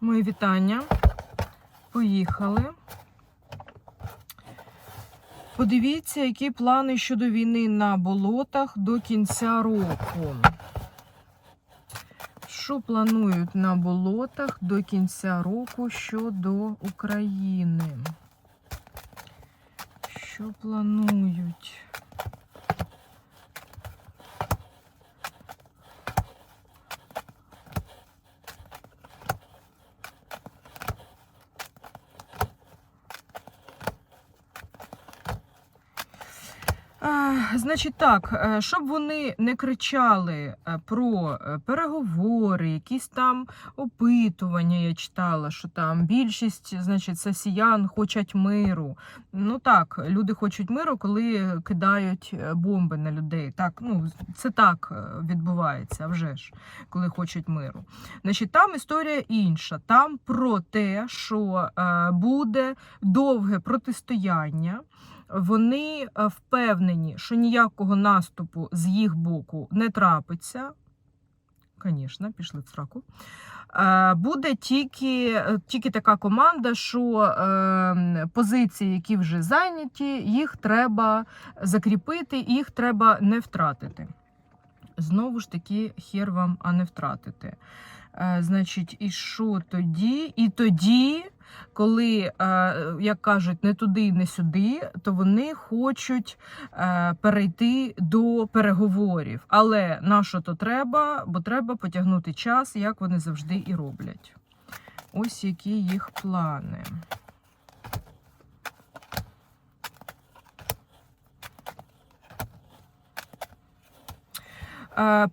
Мої вітання. Поїхали. Подивіться, які плани щодо війни на болотах до кінця року. Що планують на болотах до кінця року щодо України? Що планують? Значить так, е, щоб вони не кричали е, про е, переговори, якісь там опитування, я читала, що там більшість, значить, сесіян хочуть миру. Ну так, люди хочуть миру, коли кидають бомби на людей. Так, ну це так відбувається, вже ж, коли хочуть миру. Значить, там історія інша. Там про те, що буде довге протистояння. Вони е, впевнені, що ніякого наступу з їх боку не трапиться. Звісно, пішли в сраку. Е, Буде тільки, е, тільки така команда, що е, позиції, які вже зайняті, їх треба закріпити, їх треба не втратити. Знову ж таки, хер вам, а не втратити. Е, Значить, і що тоді? І тоді, коли, е, як кажуть, не туди, не сюди, то вони хочуть е, перейти до переговорів. Але на що то треба? Бо треба потягнути час, як вони завжди і роблять. Ось які їх плани.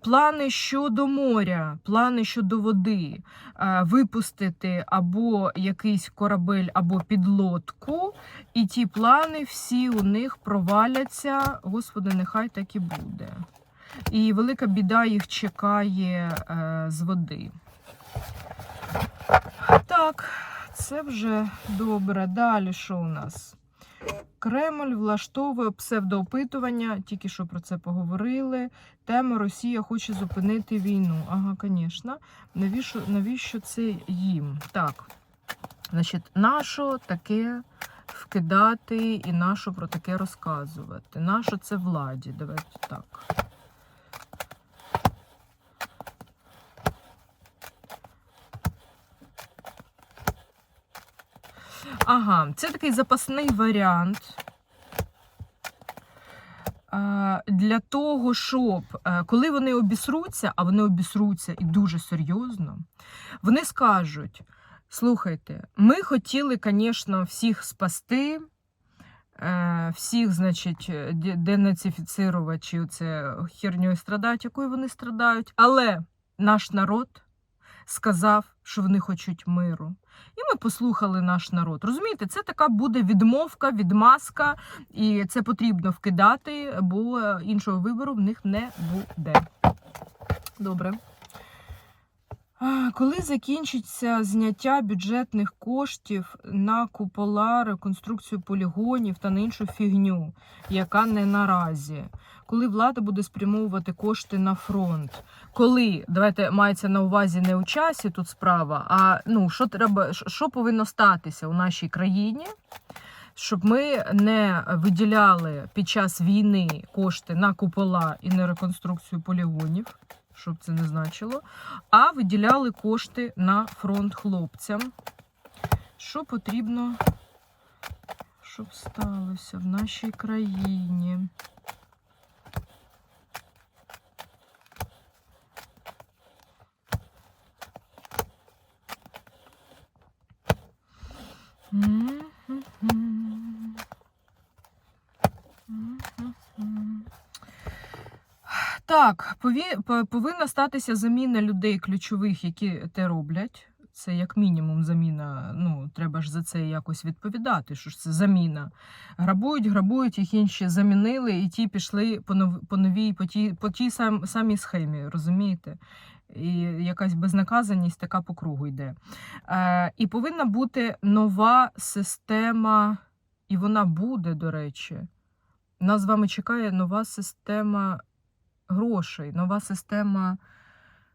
Плани щодо моря, плани щодо води, е, випустити або якийсь корабель, або підлодку, і ті плани всі у них проваляться. Господи, нехай так і буде. І велика біда їх чекає е, з води. Так, це вже добре. Далі що у нас? Кремль влаштовує псевдоопитування, тільки що про це поговорили. Тема Росія хоче зупинити війну. Ага, звісно. Навіщо, навіщо це їм? Так. Значить, нащо таке вкидати і нащо про таке розказувати? Нащо це владі? Давайте так. Ага, це такий запасний варіант. Е, Для того, щоб е, коли вони обісруться, а вони обісруться і дуже серйозно, вони скажуть: слухайте, ми хотіли, звісно, всіх спасти, е, всіх, значить, де- денацифіцирувати, це херньою страдають, якою вони страдають, але наш народ сказав, що вони хочуть миру. І ми послухали наш народ. Розумієте, це така буде відмовка, відмазка, і це потрібно вкидати, бо іншого вибору в них не буде. Добре. Коли закінчиться зняття бюджетних коштів на купола, реконструкцію полігонів та на іншу фігню, яка не наразі? Коли влада буде спрямовувати кошти на фронт? Коли давайте мається на увазі не у часі тут справа, а ну що треба, що повинно статися у нашій країні, щоб ми не виділяли під час війни кошти на купола і на реконструкцію полігонів, щоб це не значило, а виділяли кошти на фронт хлопцям. Що потрібно, щоб сталося в нашій країні? Так, повинна статися заміна людей ключових, які те роблять. Це як мінімум заміна. Ну, треба ж за це якось відповідати. Що ж це заміна? Грабують, грабують, їх інші замінили, і ті пішли по по новій, по тій, по тій сам, самій схемі, розумієте? І якась безнаказаність така по кругу йде. Е, і повинна бути нова система, і вона буде, до речі. Нас з вами чекає нова система грошей, нова система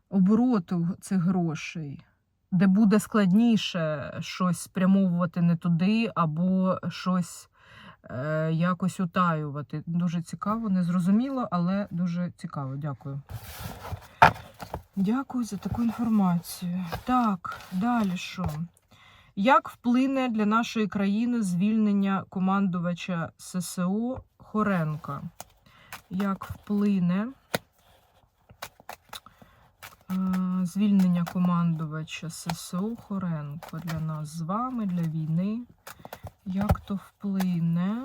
обороту цих грошей. де буде складніше щось спрямовувати не туди, або щось е, якось утаювати. Дуже цікаво, не зрозуміло, але дуже цікаво. Дякую. Дякую за таку інформацію. Так, далі що? Як вплине для нашої країни звільнення командувача ССО Хоренка? Як вплине звільнення командувача ССО Хоренко для нас з вами, для війни? Як то вплине?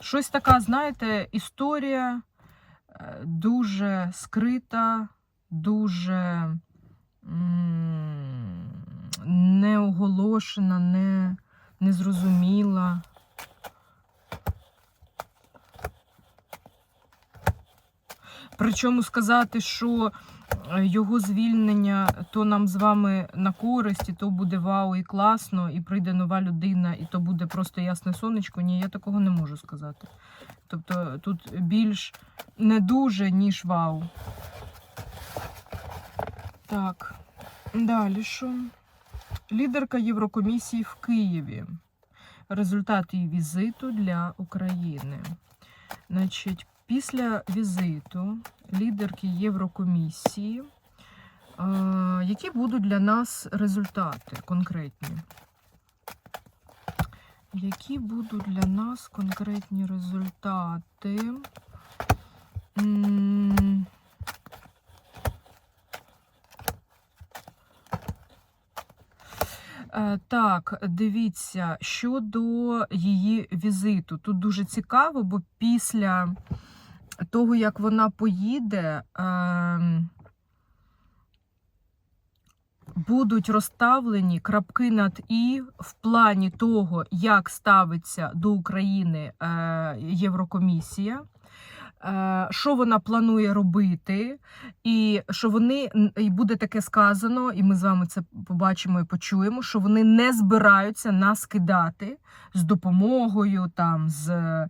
Щось така, знаєте, історія е, дуже скрита, дуже неоголошена, не, незрозуміла. Причому сказати, що е, його звільнення то нам з вами на користь, і то буде вау і класно, і прийде нова людина, і то буде просто ясне сонечко. Ні, я такого не можу сказати. Тобто тут більш не дуже, ніж вау. Так, далі що? Лідерка Єврокомісії в Києві. Результат її візиту для України. Значить, після візиту лідерки Єврокомісії, які будуть для нас результати конкретні? Які будуть для нас конкретні результати? М, Е, Так, дивіться, щодо її візиту. Тут дуже цікаво, бо після того, як вона поїде, ем, будуть розставлені крапки над І в плані того, як ставиться до України е, Єврокомісія. Е, Що вона планує робити, і що вони і буде таке сказано, і ми з вами це побачимо і почуємо, що вони не збираються нас кидати з допомогою, там з, е,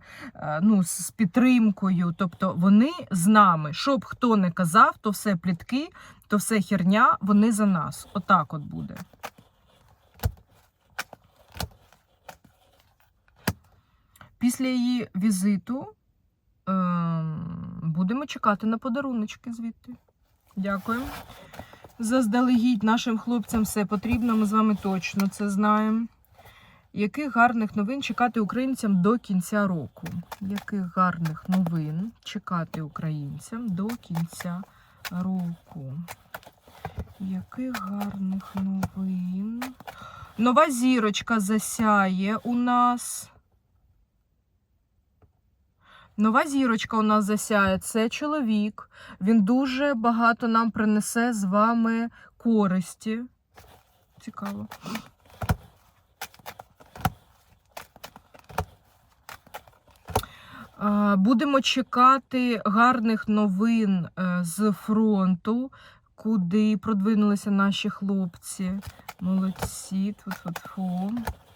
ну, з підтримкою. Тобто вони з нами. Щоб хто не казав, то все плітки, то все херня, вони за нас. Отак от буде. Після її візиту будемо чекати на подаруночки звідти. Дякую. Заздалегідь нашим хлопцям все потрібно, ми з вами точно це знаємо. Яких гарних новин чекати українцям до кінця року? Яких гарних новин чекати українцям до кінця року? Яких гарних новин? Нова зірочка засяє у нас. Нова зірочка у нас засяє. Це чоловік. Він дуже багато нам принесе з вами користі. Цікаво. Будемо чекати гарних новин е, з фронту, куди продвинулися наші хлопці. Молодці. Тьфу-тьфу-тьфу. Е,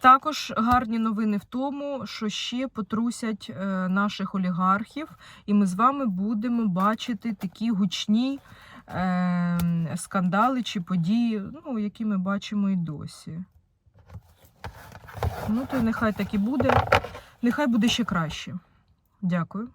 Також гарні новини в тому, що ще потрусять е, наших олігархів, і ми з вами будемо бачити такі гучні е, скандали чи події, ну, які ми бачимо і досі. Ну, то нехай так і буде. Нехай буде ще краще. Дякую.